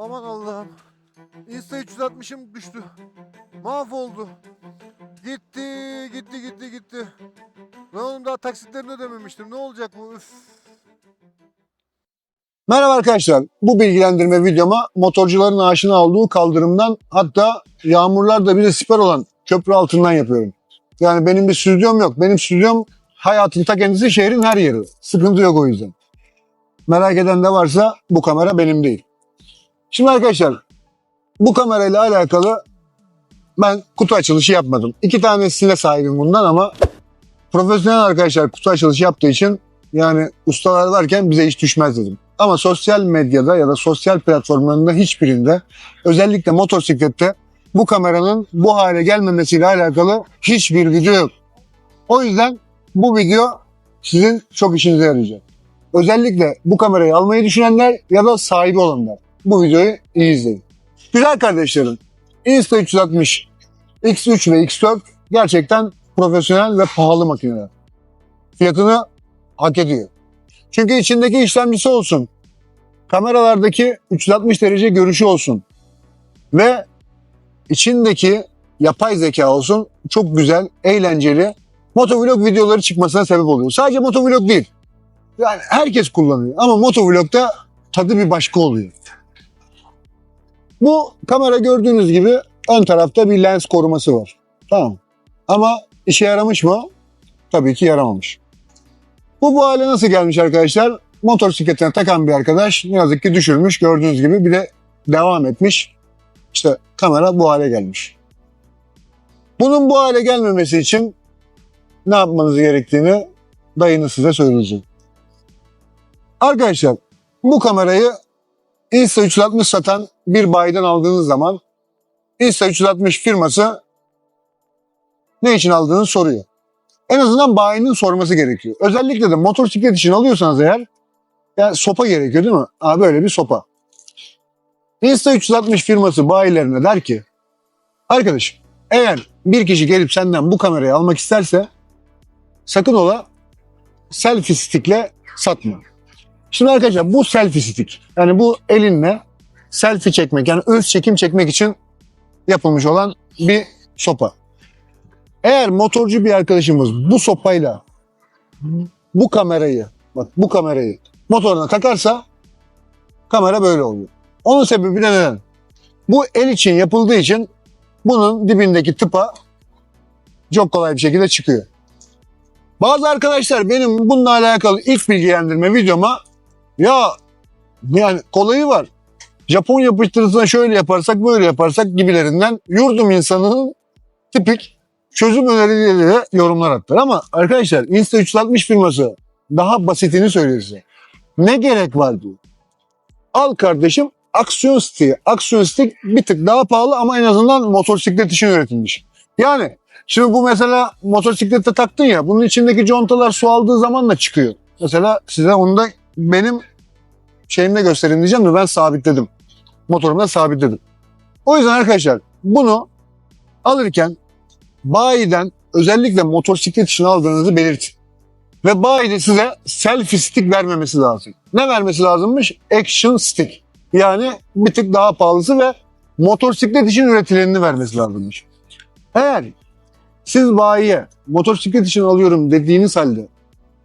Aman Allah'ım. Insta 360'ım düştü. Mahvoldu. Gitti, gitti, gitti, gitti. Ben oğlum daha taksitlerini ödememiştim. Ne olacak bu? Üf. Merhaba arkadaşlar. Bu bilgilendirme videoma motorcuların aşina olduğu kaldırımdan hatta yağmurlarda bize siper olan köprü altından yapıyorum. Yani benim bir stüdyom yok. Benim stüdyom hayatın ta kendisi şehrin her yeri. Sıkıntı yok o yüzden. Merak eden de varsa bu kamera benim değil. Şimdi arkadaşlar bu kamerayla alakalı ben kutu açılışı yapmadım. İki tanesine sahibim bundan ama profesyonel arkadaşlar kutu açılışı yaptığı için yani ustalar varken bize hiç düşmez dedim. Ama sosyal medyada ya da sosyal platformlarında hiçbirinde özellikle motosiklette bu kameranın bu hale gelmemesiyle alakalı hiçbir video yok. O yüzden bu video sizin çok işinize yarayacak. Özellikle bu kamerayı almayı düşünenler ya da sahibi olanlar. Bu videoyu iyi izleyin. Güzel kardeşlerim. Insta360 X3 ve X4 gerçekten profesyonel ve pahalı makineler. Fiyatını hak ediyor. Çünkü içindeki işlemcisi olsun, kameralardaki 360 derece görüşü olsun ve içindeki yapay zeka olsun çok güzel, eğlenceli motovlog videoları çıkmasına sebep oluyor. Sadece motovlog değil. Yani herkes kullanıyor ama motovlogda tadı bir başka oluyor. Bu kamera gördüğünüz gibi ön tarafta bir lens koruması var. Tamam. Ama işe yaramış mı? Tabii ki yaramamış. Bu bu hale nasıl gelmiş arkadaşlar? Motosikletine takan bir arkadaş ne yazık ki düşürmüş gördüğünüz gibi bir de devam etmiş. İşte kamera bu hale gelmiş. Bunun bu hale gelmemesi için ne yapmanız gerektiğini dayınız size söyleyecek. Arkadaşlar bu kamerayı Insta360 satan bir bayiden aldığınız zaman Insta360 firması ne için aldığını soruyor en azından bayinin sorması gerekiyor. Özellikle de motosiklet için alıyorsanız eğer yani sopa gerekiyor değil mi? Aa, böyle bir sopa. Insta360 firması bayilerine der ki arkadaşım eğer bir kişi gelip senden bu kamerayı almak isterse sakın ola selfie stickle satma. Şimdi arkadaşlar bu selfie stick yani bu elinle selfie çekmek yani öz çekim çekmek için yapılmış olan bir sopa. Eğer motorcu bir arkadaşımız bu sopayla bu kamerayı bak bu kamerayı motoruna takarsa kamera böyle oluyor. Onun sebebi de neden? Bu el için yapıldığı için bunun dibindeki tıpa çok kolay bir şekilde çıkıyor. Bazı arkadaşlar benim bununla alakalı ilk bilgilendirme videoma ya yani kolayı var. Japon yapıştırıcısına şöyle yaparsak böyle yaparsak gibilerinden yurdum insanının tipik çözüm önerileri yorumlar attılar. Ama arkadaşlar Insta360 firması daha basitini söylüyor. Ne gerek var diyor. Al kardeşim aksiyon stick. Aksiyon stick bir tık daha pahalı ama en azından motosiklet için üretilmiş. Yani şimdi bu mesela motosiklette taktın ya bunun içindeki contalar su aldığı zaman da çıkıyor. Mesela size onu da benim şeyimde göstereyim diyeceğim de ben sabitledim. Motorumda sabitledim. O yüzden arkadaşlar bunu alırken bayiden özellikle motosiklet için aldığınızı belirtin. Ve bayi de size selfie stick vermemesi lazım. Ne vermesi lazımmış? Action stick. Yani bir tık daha pahalısı ve motosiklet için üretilenini vermesi lazımmış. Eğer siz bayiye motosiklet için alıyorum dediğiniz halde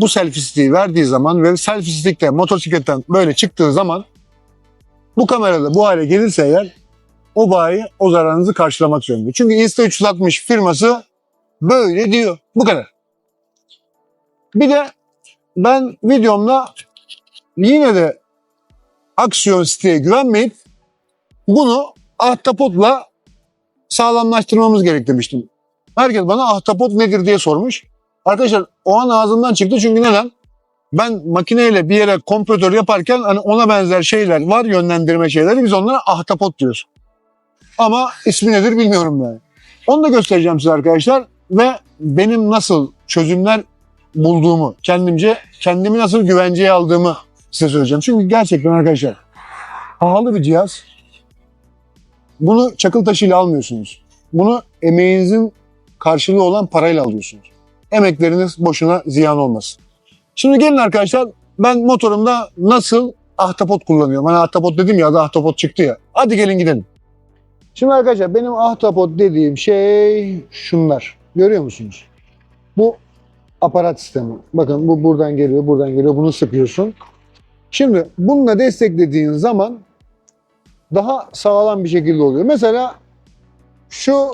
bu selfie stick'i verdiği zaman ve selfie stick'le motosikletten böyle çıktığı zaman bu kamerada bu hale gelirse eğer o bayi o zararınızı karşılamak zorunda. Çünkü Insta360 firması böyle diyor. Bu kadar. Bir de ben videomda yine de aksiyon siteye güvenmeyip bunu ahtapotla sağlamlaştırmamız gerek demiştim. Herkes bana ahtapot nedir diye sormuş. Arkadaşlar o an ağzımdan çıktı çünkü neden? Ben makineyle bir yere kompütör yaparken hani ona benzer şeyler var yönlendirme şeyleri biz onlara ahtapot diyoruz. Ama ismi nedir bilmiyorum yani. Onu da göstereceğim size arkadaşlar ve benim nasıl çözümler bulduğumu, kendimce kendimi nasıl güvenceye aldığımı size söyleyeceğim. Çünkü gerçekten arkadaşlar pahalı bir cihaz. Bunu çakıl taşıyla almıyorsunuz. Bunu emeğinizin karşılığı olan parayla alıyorsunuz. Emekleriniz boşuna ziyan olmasın. Şimdi gelin arkadaşlar ben motorumda nasıl ahtapot kullanıyorum. Hani ahtapot dedim ya adı ahtapot çıktı ya. Hadi gelin gidelim. Şimdi arkadaşlar benim ahtapot dediğim şey şunlar. Görüyor musunuz? Bu aparat sistemi. Bakın bu buradan geliyor, buradan geliyor. Bunu sıkıyorsun. Şimdi bununla desteklediğin zaman daha sağlam bir şekilde oluyor. Mesela şu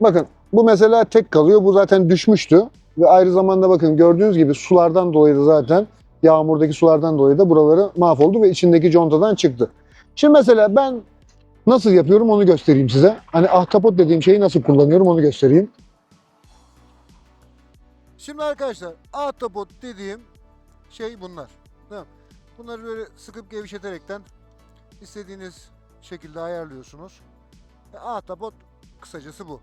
bakın bu mesela tek kalıyor. Bu zaten düşmüştü. Ve ayrı zamanda bakın gördüğünüz gibi sulardan dolayı da zaten yağmurdaki sulardan dolayı da buraları mahvoldu ve içindeki contadan çıktı. Şimdi mesela ben nasıl yapıyorum onu göstereyim size. Hani ahtapot dediğim şeyi nasıl kullanıyorum onu göstereyim. Şimdi arkadaşlar ahtapot dediğim şey bunlar. Tamam. Bunları böyle sıkıp gevşeterekten istediğiniz şekilde ayarlıyorsunuz. Ahtapot kısacası bu.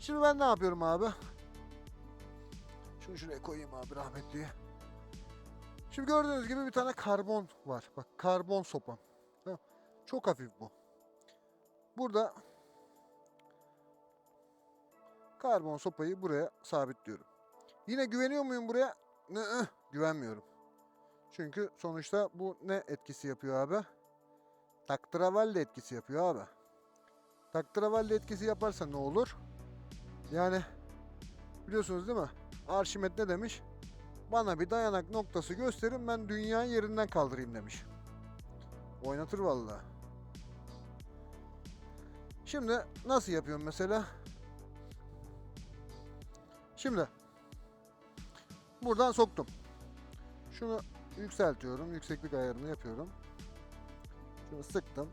Şimdi ben ne yapıyorum abi? Şunu şuraya koyayım abi rahmetliye. Şimdi gördüğünüz gibi bir tane karbon var. Bak karbon sopam. Çok hafif bu. Burada karbon sopayı buraya sabitliyorum. Yine güveniyor muyum buraya? Ne, güvenmiyorum. Çünkü sonuçta bu ne etkisi yapıyor abi? Taktiravalli etkisi yapıyor abi. Taktiravalli etkisi yaparsa ne olur? Yani biliyorsunuz değil mi? Arşimet ne demiş? Bana bir dayanak noktası gösterin ben dünyayı yerinden kaldırayım demiş. Oynatır vallahi. Şimdi nasıl yapıyorum mesela? Şimdi buradan soktum. Şunu yükseltiyorum. Yükseklik ayarını yapıyorum. Şunu sıktım.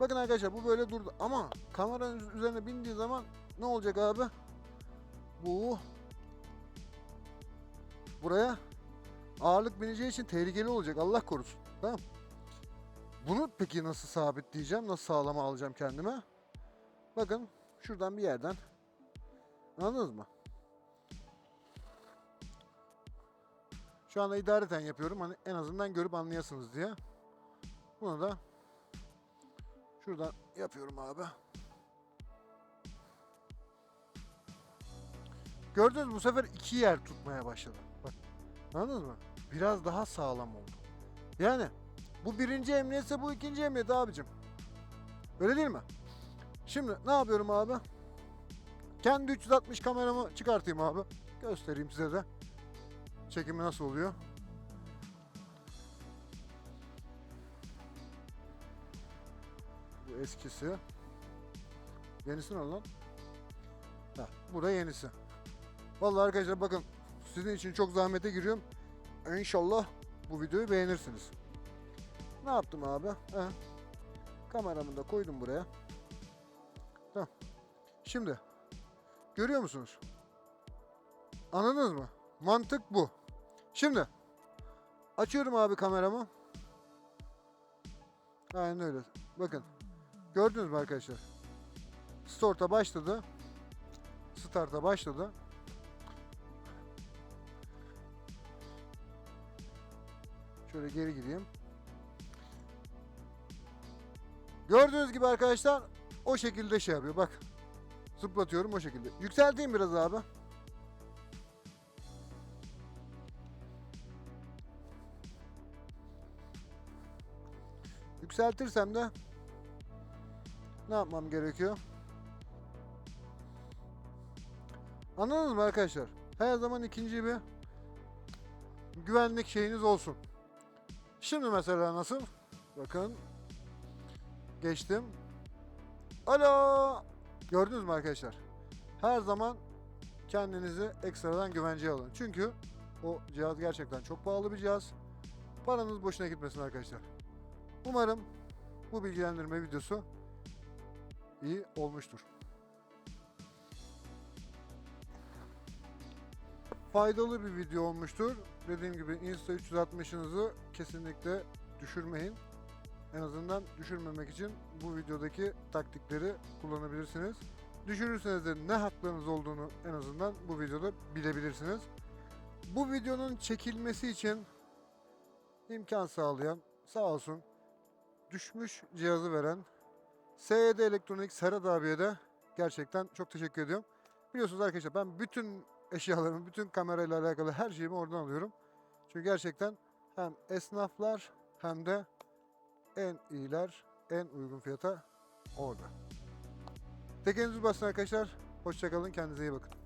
Bakın arkadaşlar bu böyle durdu ama kameranın üzerine bindiği zaman ne olacak abi? Bu buraya ağırlık bineceği için tehlikeli olacak. Allah korusun. Tamam. Bunu peki nasıl sabitleyeceğim? Nasıl sağlama alacağım kendime? Bakın şuradan bir yerden anladınız mı? Şu anda idareten yapıyorum. Hani en azından görüp anlayasınız diye. Bunu da şuradan yapıyorum abi. Gördünüz mü bu sefer iki yer tutmaya başladı. Bak anladınız mı? Biraz daha sağlam oldu. Yani bu birinci emniyetse bu ikinci emniyet abicim. Öyle değil mi? Şimdi ne yapıyorum abi? Kendi 360 kameramı çıkartayım abi. Göstereyim size de. Çekimi nasıl oluyor? Bu eskisi. Yenisi ne lan? Ha, bu da yenisi. Vallahi arkadaşlar bakın sizin için çok zahmete giriyorum. İnşallah bu videoyu beğenirsiniz. Ne yaptım abi? He. Kameramı da koydum buraya. Tamam. Şimdi görüyor musunuz? Anladınız mı? Mantık bu. Şimdi açıyorum abi kameramı. Aynen öyle. Bakın. Gördünüz mü arkadaşlar? Start'a başladı. Start'a başladı. Şöyle geri gideyim. Gördüğünüz gibi arkadaşlar o şekilde şey yapıyor. Bak. Zıplatıyorum o şekilde. Yükselteyim biraz abi. Yükseltirsem de ne yapmam gerekiyor? Anladınız mı arkadaşlar? Her zaman ikinci bir güvenlik şeyiniz olsun. Şimdi mesela nasıl? Bakın. Geçtim. Alo. Gördünüz mü arkadaşlar? Her zaman kendinizi ekstradan güvenceye alın. Çünkü o cihaz gerçekten çok pahalı bir cihaz. Paranız boşuna gitmesin arkadaşlar. Umarım bu bilgilendirme videosu iyi olmuştur. Faydalı bir video olmuştur. Dediğim gibi Insta 360'ınızı kesinlikle düşürmeyin. En azından düşürmemek için bu videodaki taktikleri kullanabilirsiniz. Düşürürseniz de ne haklarınız olduğunu en azından bu videoda bilebilirsiniz. Bu videonun çekilmesi için imkan sağlayan sağ olsun düşmüş cihazı veren SYD Elektronik Serhat abiye de gerçekten çok teşekkür ediyorum. Biliyorsunuz arkadaşlar ben bütün eşyalarımı, bütün kamerayla alakalı her şeyimi oradan alıyorum. Çünkü gerçekten hem esnaflar hem de en iyiler, en uygun fiyata orada. Tekenizi basın arkadaşlar. Hoşçakalın, kendinize iyi bakın.